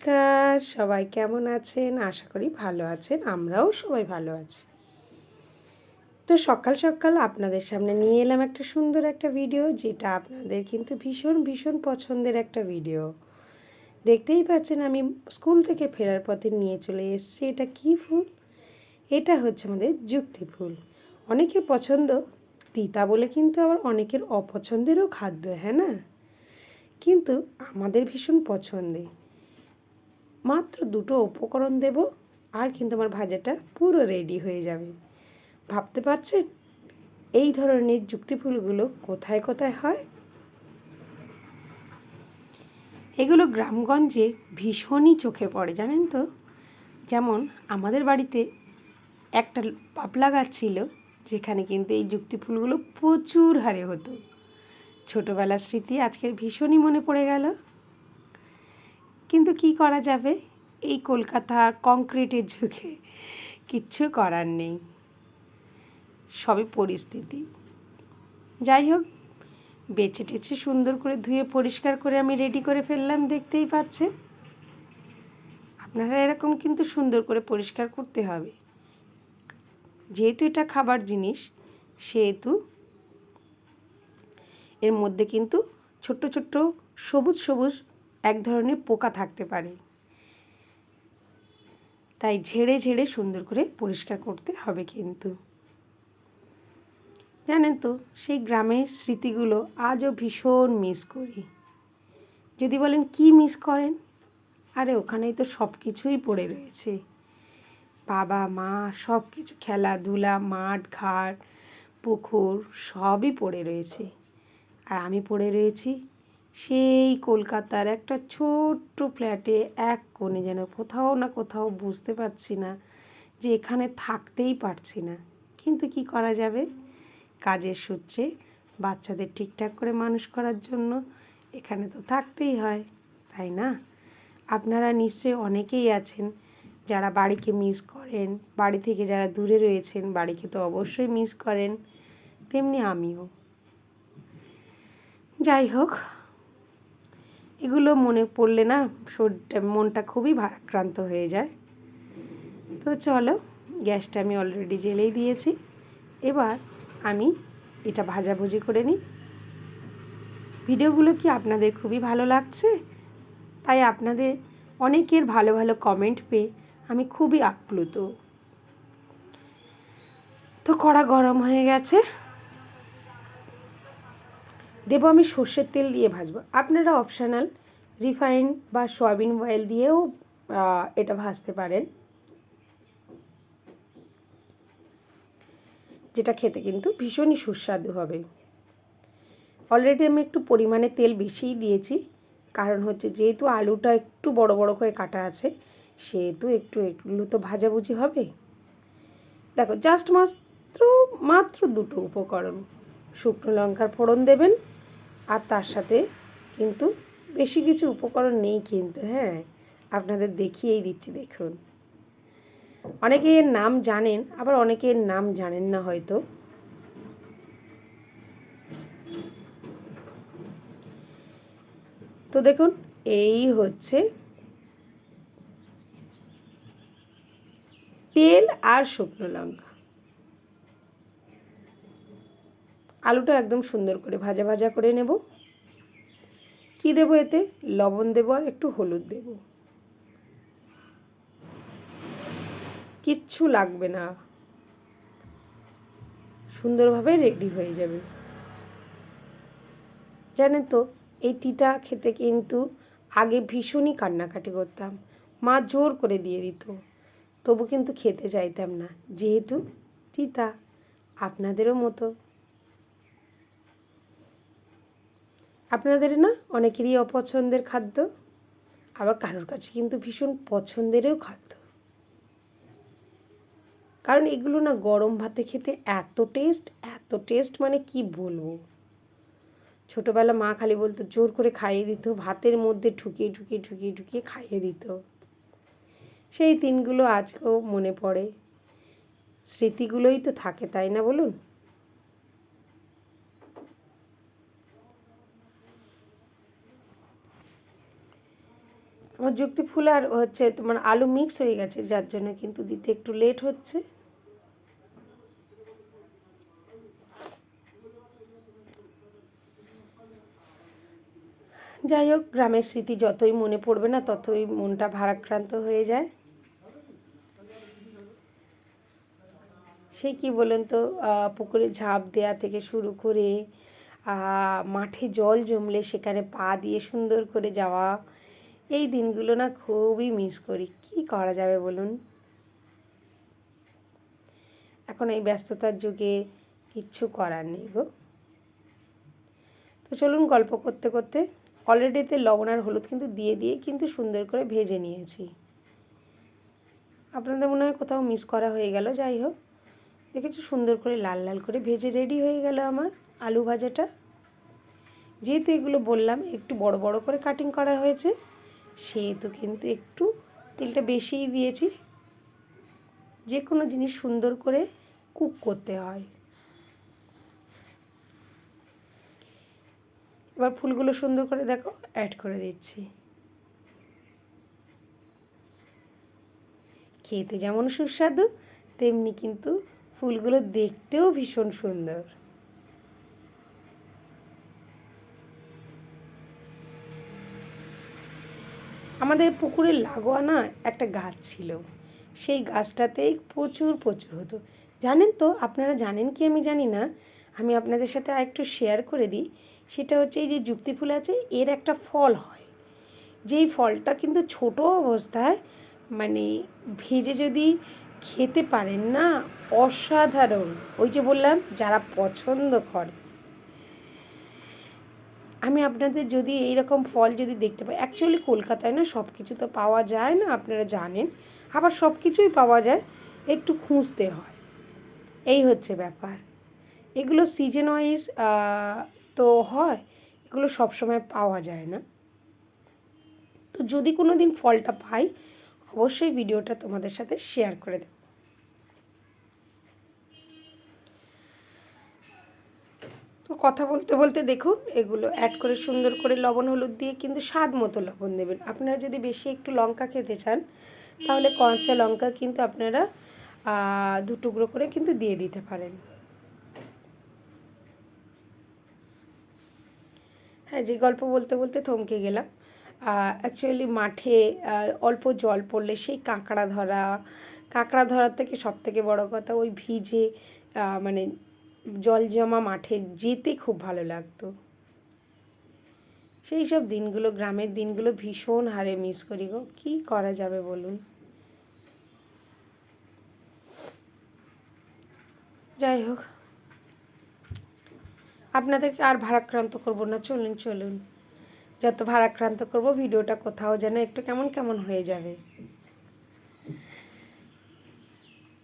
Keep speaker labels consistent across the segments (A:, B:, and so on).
A: নমস্কার, সবাই কেমন আছেন? আশা করি ভালো আছেন, আমরাও সবাই ভালো আছি। তো সকাল সকাল আপনাদের সামনে নিয়ে এলাম একটা সুন্দর একটা ভিডিও যেটা আপনাদের কিন্তু ভীষণ ভীষণ পছন্দের একটা ভিডিও দেখতেই পাচ্ছেন আমি স্কুল থেকে ফেরার পথে নিয়ে চলে এসেছি। এটা কি ফুল? এটা হচ্ছে আমাদের যুক্তি ফুল। অনেকের পছন্দ, তিতা বলে কিন্তু আবার অনেকের অপছন্দেরও খাদ্য হ্যাঁ না? কিন্তু আমাদের ভীষণ পছন্দের মাত্র দুটো উপকরণ দেব, আর কিন্তু আমার ভাজাটা পুরো রেডি হয়ে যাবে। ভাবতে পারছেন? এই ধরনের যুক্তি ফুলগুলো কোথায় কোথায় হয়? এগুলো গ্রামগঞ্জে ভীষণই চোখে পড়ে, জানেন তো? যেমন আমাদের বাড়িতে একটা পাপলা গাছ ছিল, যেখানে কিন্তু এই যুক্তি ফুলগুলো প্রচুর হারে হতো। ছোটোবেলার স্মৃতি আজকের ভীষণই মনে পড়ে গেল। কিন্তু কি করা যাবে? এই কলকাতার কংক্রিটের যুগে কিচ্ছু করার নেই। সবই পরিস্থিতি। যাই হোক, বেছে টেছে সুন্দর করে ধুয়ে পরিষ্কার করে আমি রেডি করে ফেললাম, দেখতেই পাচ্ছেন। আপনারা এরকম কিন্তু সুন্দর করে পরিষ্কার করতে হবে। যেহেতু এটা খাবার জিনিস, সেহেতু এর মধ্যে কিন্তু ছোট্ট ছোট্ট সবুজ সবুজ এক ধরনের পোকা থাকতে পারে। তাই ঝেড়ে ঝেড়ে সুন্দর করে পরিষ্কার করতে হবে কিন্তু। জানেন তো, সেই গ্রামের স্মৃতিগুলো আজও ভীষণ মিস করি। যদি বলেন, কি মিস করেন? আরে, ওখানেই তো সব কিছুই পড়ে রয়েছে। বাবা, মা সব কিছু খেলাধুলা, মাঠ, ঘাট, পুকুর, সবই পড়ে রয়েছে। আর আমি পড়ে রয়েছি সেই কলকাতার একটা ছোট্ট ফ্ল্যাটে এক কোণে যেন কোথাও না কোথাও বুঝতে পারছি না যে এখানে থাকতেই পারছি না। কিন্তু কি করা যাবে? কাজের সূত্রে বাচ্চাদের ঠিকঠাক করে মানুষ করার জন্য এখানে তো থাকতেই হয়, তাই না? আপনারা নিশ্চয়ই অনেকেই আছেন যারা বাড়িকে মিস করেন, বাড়ি থেকে যারা দূরে রয়েছেন বাড়িকে তো অবশ্যই মিস করেন, তেমনি আমিও। যাই হোক এগুলো মনে পড়লে না শরীরটা, মনটা খুবই ভারাক্রান্ত হয়ে যায়। তো চলো, গ্যাসটা আমি অলরেডি জেলেই দিয়েছি। এবার আমি এটা ভাজাভুজি করে নিই। ভিডিওগুলো কি আপনাদের খুবই ভালো লাগছে? তাই আপনাদের অনেকের ভালো ভালো কমেন্ট পেয়ে আমি খুবই আপ্লুত। তো কড়া গরম হয়ে গেছে। দেবো আমি সর্ষের তেল দিয়ে ভাজবো। আপনারা অপশানাল রিফাইন বা সয়াবিন অয়েল দিয়েও এটা ভাজতে পারেন। যেটা খেতে কিন্তু ভীষণই সুস্বাদু হবে। অলরেডি আমি একটু পরিমাণে তেল বেশিই দিয়েছি। কারণ হচ্ছে যেহেতু আলুটা একটু বড় বড় করে কাটা আছে, সেহেতু একটু এগুলো তো ভাজাভুজি হবে। দেখো জাস্ট মাত্র মাত্র দুটো উপকরণ। শুকনো লঙ্কার ফোড়ন দেবেন আর তার সাথে কিন্তু বেশি কিছু উপকরণ নেই কিন্তু হ্যাঁ? আপনাদের দেখিয়েই দিচ্ছি, দেখুন। অনেকে এর নাম জানেন, আবার অনেকে এর নাম জানেন না হয়তো। তো দেখুন, এই হচ্ছে তেল আর শুকনো লঙ্কা। আলুটা একদম সুন্দর করে ভাজা ভাজা করে নেব। কি দেবো এতে? লবণ দেবো আর একটু হলুদ দেব। কিচ্ছু লাগবে না। সুন্দরভাবে রেডি হয়ে যাবে। জানেন তো, এই তিতা খেতে কিন্তু আগে ভীষণই কান্নাকাটি করতাম। মা জোর করে দিয়ে দিত। তবু কিন্তু খেতে চাইতাম না। যেহেতু তিতা, আপনাদেরও মতো। আপনাদের না, অনেকেরই অপছন্দের খাদ্য, আবার কারোর কাছে কিন্তু ভীষণ পছন্দেরও খাদ্য। কারণ এগুলো না গরম ভাতে খেতে এত টেস্ট এত টেস্ট মানে কি বলব? ছোটোবেলা মা খালি বলতো, জোর করে খাইয়ে দিত, ভাতের মধ্যে ঠুকিয়ে ঠুকিয়ে ঠুকিয়ে ঢুকিয়ে খাইয়ে দিত। সেই দিনগুলো আজকেও মনে পড়ে। স্মৃতিগুলোই তো থাকে, তাই না বলুন? আমার যুক্তি ফুল আর হচ্ছে তোমার আলু মিক্স হয়ে গেছে, যার জন্য কিন্তু দিতে একটু লেট হচ্ছে। যাই হোক, গ্রামের স্মৃতি যতই মনে পড়বে না, ততই মনটা ভারাক্রান্ত হয়ে যায়। সেই কি বলেন তো পুকুরে ঝাঁপ দেয়া থেকে শুরু করে মাঠে জল জমলে সেখানে পা দিয়ে সুন্দর করে যাওয়া এই দিনগুলো না খুবই মিস করি। কি করা যাবে বলুন? এখন এই ব্যস্ততার যুগে কিচ্ছু করার নেই গো। তো চলুন গল্প করতে করতে অলরেডিতে লবণ আর হলুদ কিন্তু দিয়ে দিয়ে কিন্তু সুন্দর করে ভেজে নিয়েছি। আপনাদের মনে হয় কোথাও মিস করা হয়ে গেল? যাই হোক, দেখেছি সুন্দর করে লাল লাল করে ভেজে রেডি হয়ে গেল আমার আলু ভাজাটা। যেহেতু এগুলো বললাম, একটু বড় বড় করে কাটিং করা হয়েছে। সেহেতু কিন্তু একটু তেলটা বেশিই দিয়েছি। যে কোনো জিনিস সুন্দর করে কুক করতে হয়। এবার ফুলগুলো সুন্দর করে দেখো অ্যাড করে দিচ্ছি। খেতে যেমন সুস্বাদু, তেমনি কিন্তু ফুলগুলো দেখতেও ভীষণ সুন্দর। আমাদের পুকুরের লাগোয়া না একটা গাছ ছিল। সেই গাছটাতেই প্রচুর প্রচুর হতো। জানেন তো, আপনারা জানেন কি আমি জানি না? আমি আপনাদের সাথে একটু শেয়ার করে দিই। সেটা হচ্ছে এই যে যুক্তি ফুল আছে, এর একটা ফল হয়। যেই ফলটা কিন্তু ছোট অবস্থায় মানে ভেজে যদি খেতে পারেন না, অসাধারণ। ওই যে বললাম, যারা পছন্দ করে আমি আপনাদের যদি এই রকম ফল যদি দেখতে পাই অ্যাকচুয়ালি কলকাতায় না সব কিছু তো পাওয়া যায় না, আপনারা জানেন। আবার সব কিছুই পাওয়া যায়, একটু খুঁজতে হয়। এই হচ্ছে ব্যাপার। এগুলো সিজন ওয়াইজ তো হয়, এগুলো সবসময় পাওয়া যায় না। তো যদি কোনো দিন ফলটা পাই, অবশ্যই ভিডিওটা তোমাদের সাথে শেয়ার করে দেব। তো কথা বলতে বলতে দেখুন, এগুলো অ্যাড করে সুন্দর করে লবণ, হলুদ দিয়ে কিন্তু স্বাদ মতো লবণ দেবেন। আপনারা যদি বেশি একটু লঙ্কা খেতে চান, তাহলে কঞ্চা লঙ্কা কিন্তু আপনারা দু টুকরো করে কিন্তু দিয়ে দিতে পারেন। হ্যাঁ যে গল্প বলতে বলতে থমকে গেলাম। অ্যাকচুয়ালি মাঠে অল্প জল পড়লে সেই কাঁকড়া ধরা, কাঁকড়া ধরার থেকে সব থেকে বড়ো কথা ওই ভিজে মানে জল জমা মাঠে যেতে খুব ভালো লাগতো। সেই সব দিনগুলো, গ্রামের দিনগুলো ভীষণ হারে মিস করি গো। কী করা যাবে বলুন? যাই হোক, আপনাদেরকে আর ভারাক্রান্ত করব না। চলুন চলুন। যত ভারাক্রান্ত করব, ভিডিওটা কোথাও যেন একটু কেমন কেমন হয়ে যাবে।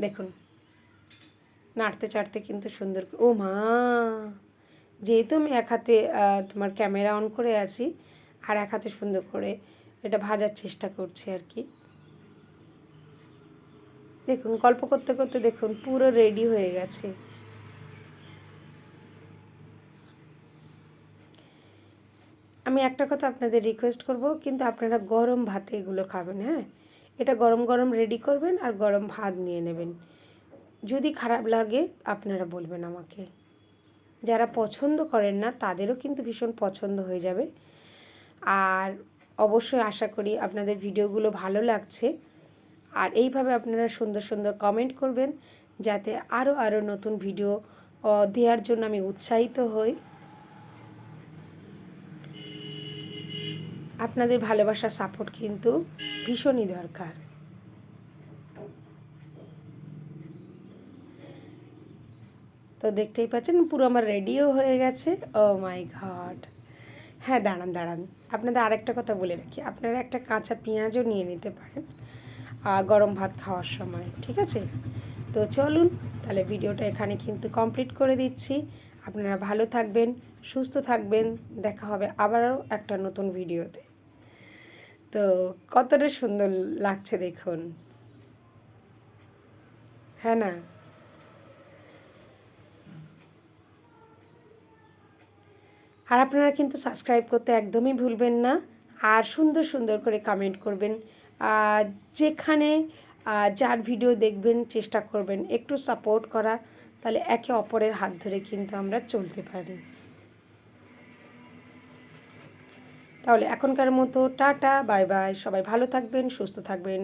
A: দেখুন নাড়তে চাড়তে কিন্তু সুন্দর ও মা! যেহেতু আমি এক হাতে তোমার ক্যামেরা অন করে আছি, আর এক হাতে সুন্দর করে এটা ভাজার চেষ্টা করছি আর কি। দেখুন, গল্প করতে করতে দেখুন, পুরো রেডি হয়ে গেছে। আমি একটা কথা আপনাদের রিকোয়েস্ট করব, কিন্তু আপনারা গরম ভাতে এগুলো খাবেন হ্যাঁ? এটা গরম গরম রেডি করবেন আর গরম ভাত নিয়ে নেবেন। যদি খারাপ লাগে, আপনারা বলবেন আমাকে। যারা পছন্দ করেন না, তাদেরও কিন্তু ভীষণ পছন্দ হয়ে যাবে। আর অবশ্যই আশা করি আপনাদের ভিডিওগুলো ভালো লাগছে। আর এইভাবে আপনারা সুন্দর সুন্দর কমেন্ট করবেন, যাতে আরও আরও নতুন ভিডিও দেওয়ার জন্য আমি উৎসাহিত হই। আপনাদের ভালোবাসার সাপোর্ট কিন্তু ভীষণই দরকার। তো দেখতেই পাচ্ছেন, পুরো আমার রেডিও হয়ে গেছে। ও মাই ঘট হ্যাঁ দাঁড়ান দাঁড়ান। আপনাদের আরেকটা কথা বলে রাখি। আপনারা একটা কাঁচা পেঁয়াজও নিয়ে নিতে পারেন গরম ভাত খাওয়ার সময়, ঠিক আছে? তো চলুন, তাহলে ভিডিওটা এখানে কিন্তু কমপ্লিট করে দিচ্ছি। আপনারা ভালো থাকবেন, সুস্থ থাকবেন। দেখা হবে আবারও একটা নতুন ভিডিওতে। তো কতটা সুন্দর লাগছে দেখুন। হ্যাঁ না? আর আপনারা কিন্তু সাবস্ক্রাইব করতে একদমই ভুলবেন না। আর সুন্দর সুন্দর করে কমেন্ট করবেন। যেখানে যার ভিডিও দেখবেন, চেষ্টা করবেন একটু সাপোর্ট করা, তাহলে একে অপরের হাত ধরে কিন্তু আমরা চলতে পারি। তাহলে এখনকার মতো টাটা বাই বাই সবাই ভালো থাকবেন, সুস্থ থাকবেন।